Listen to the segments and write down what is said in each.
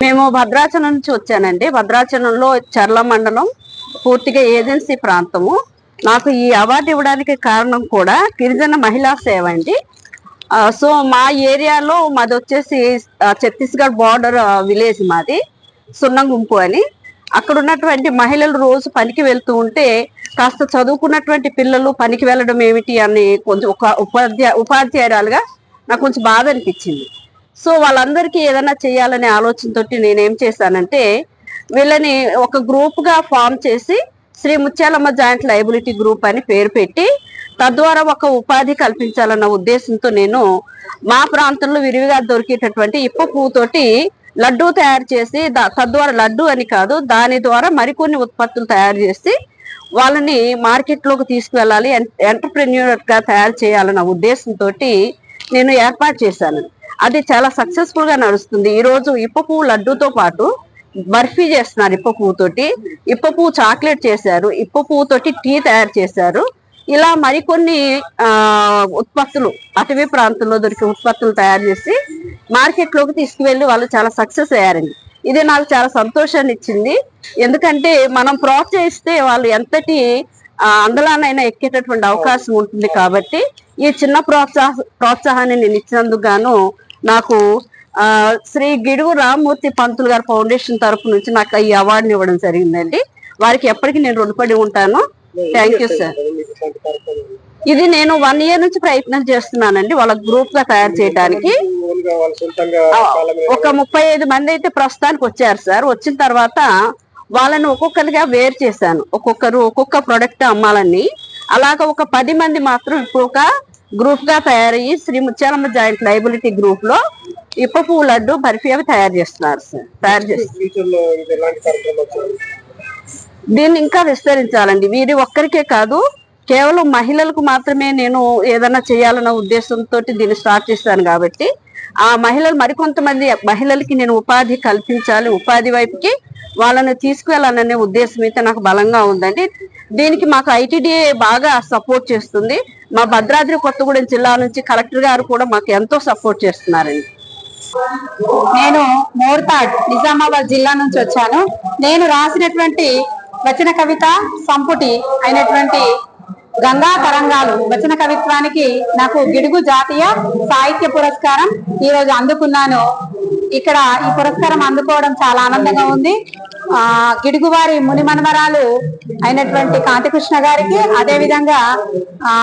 మేము భద్రాచలం నుంచి వచ్చానండి. భద్రాచలంలో చర్ల మండలం పూర్తిగా ఏజెన్సీ ప్రాంతము. నాకు ఈ అవార్డు ఇవ్వడానికి కారణం కూడా గిరిజన మహిళా సేవ అండి. సో మా ఏరియాలో మాది వచ్చేసి ఛత్తీస్గఢ్ బార్డర్ విలేజ్ మాది సున్నంగుంపు అని. అక్కడ ఉన్నటువంటి మహిళలు రోజు పనికి వెళ్తూ ఉంటే కాస్త చదువుకున్నటువంటి పిల్లలు పనికి వెళ్ళడం ఏమిటి అని కొంచెం ఒక ఉపాధ్యాయ ఉపాధ్యాయురాలుగా నాకు కొంచెం బాధ అనిపించింది. సో వాళ్ళందరికీ ఏదైనా చేయాలనే ఆలోచనతోటి నేనేం చేశానంటే వీళ్ళని ఒక గ్రూప్గా ఫామ్ చేసి Sri Muthyalamma joint liability group అని పేరు పెట్టి తద్వారా ఒక ఉపాధి కల్పించాలన్న ఉద్దేశంతో నేను మా ప్రాంతంలో విరివిగా దొరికేటటువంటి ఇప్ప పువ్వుతోటి లడ్డూ తయారు చేసి దా- తద్వారా లడ్డు అని కాదు దాని ద్వారా మరికొన్ని ఉత్పత్తులు తయారు చేసి వాళ్ళని మార్కెట్లోకి తీసుకువెళ్ళాలి ఎంటర్ప్రెన్యూర్గా తయారు చేయాలన్న ఉద్దేశంతో నేను ఏర్పాటు చేశాను. అది చాలా సక్సెస్ఫుల్గా నడుస్తుంది. ఈ రోజు ఇప్ప పువ్వు లడ్డూతో పాటు బర్ఫీ చేస్తున్నారు ఇప్ప పువ్వుతోటి. ఇప్ప పువ్వు చాక్లెట్ చేశారు. ఇప్ప పువ్వుతోటి టీ తయారు చేశారు. ఇలా మరికొన్ని ఉత్పత్తులు అటవీ ప్రాంతంలో దొరికే ఉత్పత్తులు తయారు చేసి మార్కెట్లోకి తీసుకువెళ్ళి వాళ్ళు చాలా సక్సెస్ అయ్యారండి. ఇది నాకు చాలా సంతోషాన్ని ఇచ్చింది. ఎందుకంటే మనం ప్రోత్సహిస్తే వాళ్ళు ఎంతటి అందలానైనా ఎక్కేటటువంటి అవకాశం ఉంటుంది కాబట్టి ఈ చిన్న ప్రోత్సాహ ప్రోత్సాహాన్ని నేను ఇచ్చినందుకు గాను నాకు శ్రీ గిడుగు రామ్మూర్తి పంతులు గారి ఫౌండేషన్ తరపు నుంచి నాకు ఈ అవార్డుని ఇవ్వడం జరిగిందండి. వారికి ఎప్పటికీ నేను రుణపడి ఉంటాను. థ్యాంక్ యూ సార్ ఇది నేను వన్ ఇయర్ నుంచి ప్రయత్నం చేస్తున్నానండి. వాళ్ళ గ్రూప్గా తయారు చేయడానికి ఒక ముప్పై ఐదు మంది అయితే ప్రస్తుతానికి వచ్చారు సార్ వచ్చిన తర్వాత వాళ్ళని ఒక్కొక్కరిగా వేరు చేశాను. ఒక్కొక్కరు ఒక్కొక్క ప్రొడక్ట్ అమ్మాలని. అలాగ ఒక పది మంది మాత్రం ఇప్పుడు ఒక గ్రూప్గా తయారయ్యి శ్రీ ముత్యాలమ్మ జాయింట్ లైబిలిటీ గ్రూప్లో ఇప్ప పువ్వు లడ్డు బర్ఫీ అవి తయారు చేస్తున్నారు సార్ తయారు చేస్తున్నారు. దీన్ని ఇంకా విస్తరించాలండి. వీరి ఒక్కరికే కాదు కేవలం మహిళలకు మాత్రమే నేను ఏదైనా చేయాలన్న ఉద్దేశంతో దీన్ని స్టార్ట్ చేశాను కాబట్టి ఆ మహిళలు మరికొంతమంది మహిళలకి నేను ఉపాధి కల్పించాలి ఉపాధి వైపుకి వాళ్ళని తీసుకువెళ్ళాలనే ఉద్దేశం అయితే నాకు బలంగా ఉందండి. దీనికి మాకు ఐటీడీఏ బాగా సపోర్ట్ చేస్తుంది. మా భద్రాద్రి కొత్తగూడెం జిల్లా నుంచి కలెక్టర్ గారు కూడా మాకు ఎంతో సపోర్ట్ చేస్తున్నారండి. నేను మోర్తాడ్ నిజామాబాద్ జిల్లా నుంచి వచ్చాను. నేను రాసినటువంటి వచన కవిత సంపుటి అయినటువంటి గంగా తరంగాలు. వచన కవిత్వానికి నాకు గిడుగు జాతీయ సాహిత్య పురస్కారం ఈ రోజు అందుకున్నాను. ఇక్కడ ఈ పురస్కారం అందుకోవడం చాలా ఆనందంగా ఉంది. ఆ గిడుగు వారి ముని మనమరాలు అయినటువంటి కాంతికృష్ణ గారికి అదేవిధంగా ఆ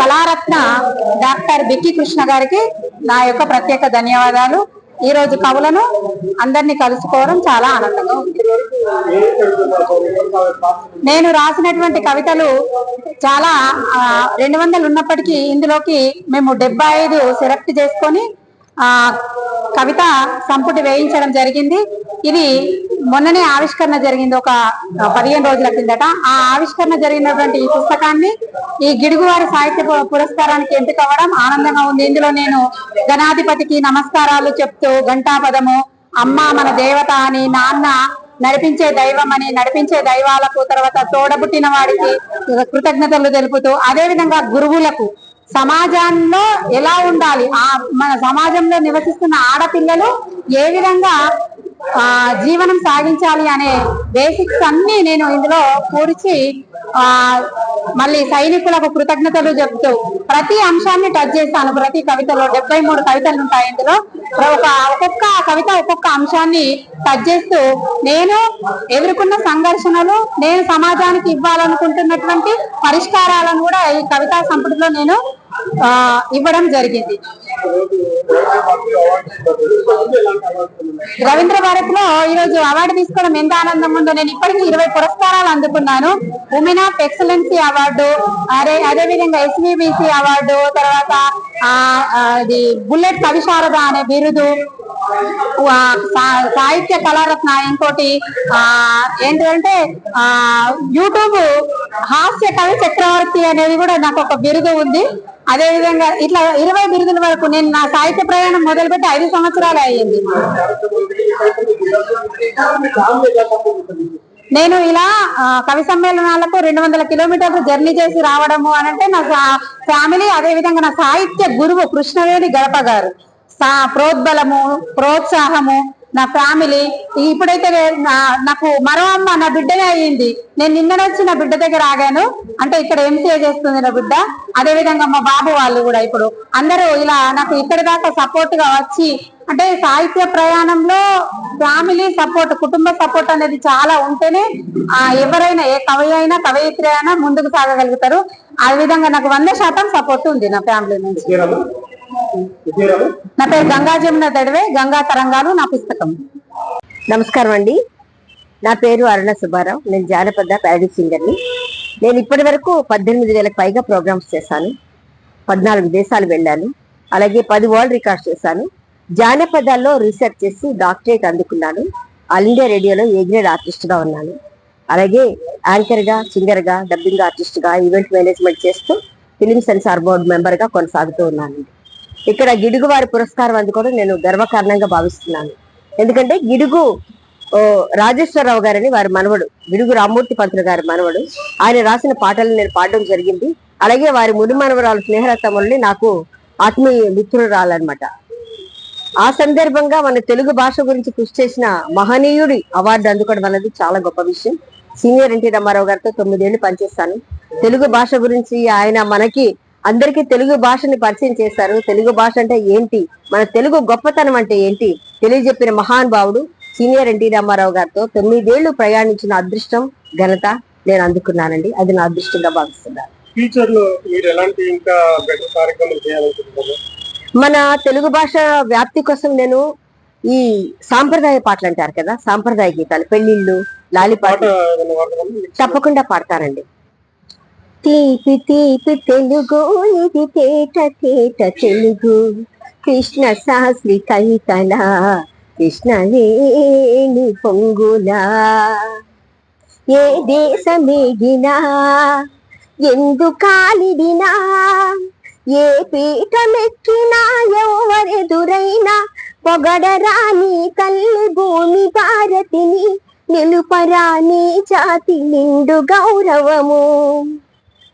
కళారత్న డాక్టర్ బిక్కి కృష్ణ గారికి నా యొక్క ప్రత్యేక ధన్యవాదాలు. ఈ రోజు కవులను అందరినీ కలుసుకోవడం చాలా ఆనందంగా ఉంది. నేను రాసినటువంటి కవితలు చాలా రెండు వందలు ఉన్నప్పటికీ ఇందులోకి మేము డెబ్బై ఐదు సెలెక్ట్ చేసుకొని ఆ కవిత సంపుటి వేయించడం జరిగింది. ఇది మొన్ననే ఆవిష్కరణ జరిగింది ఒక పదిహేను రోజుల కిందట. ఆ ఆవిష్కరణ జరిగినటువంటి ఈ పుస్తకాన్ని ఈ గిడుగువారి సాహిత్య పు- పురస్కారానికి ఎంపిక అవ్వడం ఆనందంగా ఉంది. ఇందులో నేను గణాధిపతికి నమస్కారాలు చెప్తూ ఘంటాపదము అమ్మ మన దేవత అని నాన్న నడిపించే దైవం అని నడిపించే దైవాలకు తర్వాత తోడబుట్టిన వాడికి కృతజ్ఞతలు తెలుపుతూ అదే విధంగా గురువులకు సమాజంలో ఎలా ఉండాలి? ఆ మన సమాజంలో నివసిస్తున్న ఆడపిల్లలు ఏ విధంగా జీవనం సాగించాలి అనే బేసిక్స్ అన్ని నేను ఇందులో కూర్చి ఆ మళ్ళీ సైనికులకు కృతజ్ఞతలు చెప్తూ ప్రతి అంశాన్ని టచ్ చేస్తాను. ప్రతి కవితలో డెబ్బై మూడు కవితలు ఉంటాయి ఇందులో. ఒక ఒక్కొక్క కవిత ఒక్కొక్క అంశాన్ని టచ్ చేస్తూ నేను ఎదుర్కొన్న సంఘర్షణలు నేను సమాజానికి ఇవ్వాలనుకుంటున్నటువంటి పరిష్కారాలను కూడా ఈ కవితా సంపుటిలో నేను ఇవ్వడం జరిగింది. రవీంద్ర భారత్లో ఈ రోజు అవార్డు తీసుకోవడం ఎంత ఆనందం ఉందో నేను ఇప్పటికీ ఇరవై పురస్కారాలు అందుకున్నాను. ఉమెన్ ఆఫ్ ఎక్సలెన్సీ అవార్డు అదే అదే విధంగా ఎస్విబిసి అవార్డు తర్వాత ఆ ఇది బుల్లెట్ కవిశారద అనే బిరుదు సాహిత్య కళారత్న ఇంకోటి ఆ ఏంటంటే ఆ యూట్యూబ్ హాస్య కవి చక్రవర్తి అనేది కూడా నాకు ఒక బిరుదు ఉంది. అదే విధంగా ఇట్లా ఇరవై బిరుదుల వరకు నేను నా సాహిత్య ప్రయాణం మొదలుపెట్టి ఐదు సంవత్సరాలు అయ్యింది. నేను ఇలా కవి సమ్మేళనాలకు రెండు వందల కిలోమీటర్లు జర్నీ చేసి రావడము అని అంటే నా ఫ్యామిలీ అదే విధంగా నా సాహిత్య గురువు కృష్ణవేణి గడప గారు. సా ప్రోద్బలము ప్రోత్సాహము నా ఫ్యామిలీ. ఇప్పుడైతే నా- నాకు మరో అమ్మ నా బిడ్డనే అయ్యింది. నేను నిన్న వచ్చి నా బిడ్డ దగ్గర ఆగాను. అంటే ఇక్కడ ఎంసీఏ చేస్తుంది నా బిడ్డ. అదే విధంగా మా బాబు వాళ్ళు కూడా ఇప్పుడు అందరూ ఇలా నాకు ఇక్కడి దాకా సపోర్ట్గా వచ్చి అంటే సాహిత్య ప్రయాణంలో ఫ్యామిలీ సపోర్ట్ కుటుంబ సపోర్ట్ అనేది చాలా ఉంటేనే ఆ ఎవరైనా ఏ కవి అయినా కవయిత్రి అయినా ముందుకు సాగగలుగుతారు. ఆ విధంగా నాకు వంద శాతం సపోర్ట్ ఉంది నా ఫ్యామిలీ నుంచి? నా పేరు గంగా జమున దడివే గంగా తరంగాలు నా పుస్తకం. నమస్కారం అండి. నా పేరు అరుణ సుబ్బారావు నేను జానపద ప్యాడీ సింగర్ని. నేను ఇప్పటి వరకు పద్దెనిమిది వేలకు పైగా ప్రోగ్రామ్స్ చేశాను. పద్నాలుగు దేశాలు వెళ్ళాను. అలాగే పది వరల్డ్ రికార్డ్స్ చేశాను. జానపదాల్లో రీసెర్చ్ చేసి డాక్టరేట్ అందుకున్నాను. ఆల్ ఇండియా రేడియోలో ఏ గ్రేడ్ ఆర్టిస్ట్గా ఉన్నాను. అలాగే యాంకర్గా సింగర్గా డబ్బింగ్ ఆర్టిస్ట్గా ఈవెంట్ మేనేజ్మెంట్ చేస్తూ ఫిలిం సెన్సార్ బోర్డు మెంబర్గా కొనసాగుతూ ఉన్నాను. ఇక్కడ గిడుగు వారి పురస్కారం అందుకోవడం నేను గర్వకారణంగా భావిస్తున్నాను. ఎందుకంటే గిడుగు రాజేశ్వరరావు గారని వారి మనవడు విడుగు రామ్మూర్తి పంతులు గారి మనవడు. ఆయన రాసిన పాటలు నేను పాడడం జరిగింది. అలాగే వారి ముడి మనవరాలు స్నేహరతములని నాకు ఆత్మీయ మిత్రురాలన్నమాట. ఆ సందర్భంగా మన తెలుగు భాష గురించి కృషి చేసిన మహనీయుడి అవార్డు అందుకోవడం అనేది చాలా గొప్ప విషయం. సీనియర్ ఎన్టీ రామారావు గారితో తొమ్మిదేళ్ళు పనిచేస్తాను. తెలుగు భాష గురించి ఆయన మనకి అందరికీ తెలుగు భాషని పరిచయం చేశారు. తెలుగు భాష అంటే ఏంటి? మన తెలుగు గొప్పతనం అంటే ఏంటి? తెలియజెప్పిన మహానుభావుడు సీనియర్ ఎన్టీ రామారావు గారితో తొమ్మిదేళ్ళు ప్రయాణించిన అదృష్టం ఘనత నేను అందుకున్నానండి. అది నా అదృష్టంగా భావిస్తున్నాను. ఫ్యూచర్లో మీరు ఎలాంటి ఇంకా బెటర్ కార్యక్రమాలు చేయాలనుకుంటున్నారు? మన తెలుగు భాష వ్యాప్తి కోసం నేను ఈ సాంప్రదాయ పాటలు అంటారు కదా సాంప్రదాయ గీతాలు పెళ్ళిళ్ళు పాట లాలిపాటలు ఏదైనా వాడగలరా? తప్పకుండా పాడతానండి. తీపి తీపి తెలుగు ఇది తేట తేట తెలుగు. కృష్ణ శాస్త్రి కవితల కృష్ణవేణి పొంగులా ఏ దేశమేగినా ఎందు కాలిడినా ఏ పీఠమెక్కినా ఎవరెదురైనా పొగడరాని తల్లి భూమి భారతిని నిలుపరాని జాతి నిండు గౌరవము.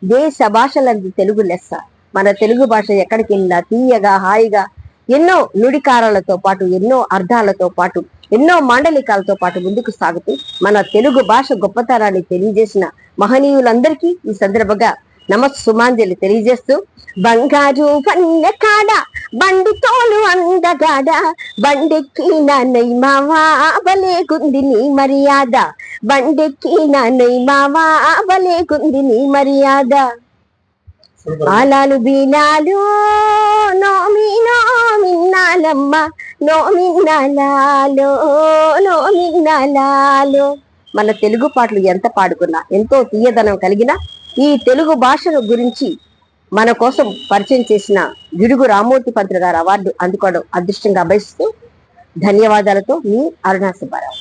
దేశ భాషలందు తెలుగు లెస్స. మన తెలుగు భాష ఎక్కడికి వెళ్ళినా తీయగా హాయిగా ఎన్నో నుడికారాలతో పాటు ఎన్నో అర్థాలతో పాటు ఎన్నో మాండలికాలతో పాటు ముందుకు సాగుతూ మన తెలుగు భాష గొప్పతనాన్ని తెలియజేసిన మహనీయులందరికీ ఈ సందర్భంగా నమస్ సుమాంజలి తెలియజేస్తూ బంగారు వన్న కాడ బండి తోలు అందగాడ బండెక్కి నాన్నై మావా బలేగుంది నీ మర్యాద బండెక్కి నాన్నై మావా బలేగుంది నీ మర్యాద. ఆలాలు బీలాలు నోమి నోమిన్నాలమ్మ నోమిన్నాలాలో నోమిన్నాలాలో మన తెలుగు పాటలు ఎంత పాడుకున్నా ఎంతో తీయదనం కలిగిన ఈ తెలుగు భాషను గురించి మన కోసం పరిచయం చేసిన గిడుగు రామూర్తి పంతులు గారు అవార్డు అందుకోవడం అదృష్టంగా అభ్యసిస్తూ ధన్యవాదాలతో మీ అరుణా సుబ్బారావు.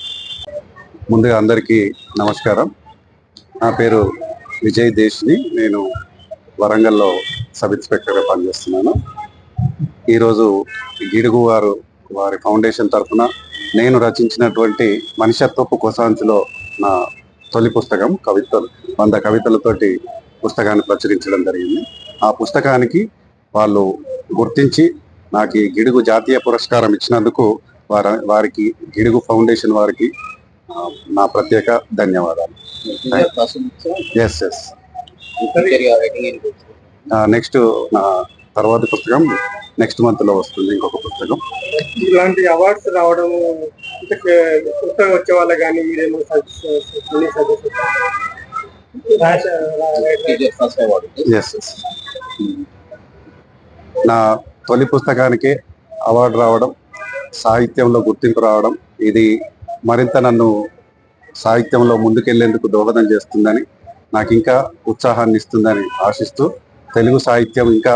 ముందుగా అందరికీ నమస్కారం. నా పేరు విజయ్ దేశ్ని. నేను వరంగల్లో సబ్ ఇన్స్పెక్టర్గా పనిచేస్తున్నాను. ఈరోజు గిడుగు వారు వారి ఫౌండేషన్ తరఫున నేను రచించినటువంటి మనిషత్వపు కొసాంచులో నా తొలి పుస్తకం కవితలు వంద కవితలతోటి పుస్తకాన్ని ప్రచురించడం జరిగింది. ఆ పుస్తకానికి వాళ్ళు గుర్తించి నాకు ఈ గిడుగు జాతీయ పురస్కారం ఇచ్చినందుకు వారి వారికి గిడుగు ఫౌండేషన్ వారికి నా ప్రత్యేక ధన్యవాదాలు. ఎస్ ఎస్ నెక్స్ట్ నా తర్వాత పుస్తకం నెక్స్ట్ మంత్లో వస్తుంది ఇంకొక పుస్తకం. ఇలాంటి అవార్డ్స్ రావడం కొత్తగా వచ్చే వాళ్ళ కానీ మీరేమో నా తొలి పుస్తకానికి అవార్డు రావడం సాహిత్యంలో గుర్తింపు రావడం ఇది మరింత నన్ను సాహిత్యంలో ముందుకెళ్ళేందుకు దోహదం చేస్తుందని నాకు ఇంకా ఉత్సాహాన్ని ఇస్తుందని ఆశిస్తూ తెలుగు సాహిత్యం ఇంకా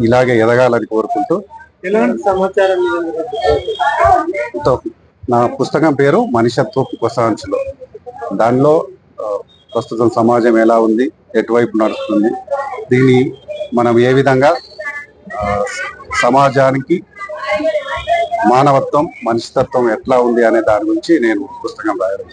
ఇలాగే ఎదగాలని కోరుకుంటూ ఎలాంటి సమాచారం నా పుస్తకం పేరు మనిషత్వపు కొసాంచులు దానిలో ప్రస్తుతం సమాజం ఎలా ఉంది ఎటువైపు నడుస్తుంది దీన్ని మనం ఏ విధంగా సమాజానికి మానవత్వం మనిషితత్వం ఎట్లా ఉంది అనే దాని గురించి నేను పుస్తకం రాయడం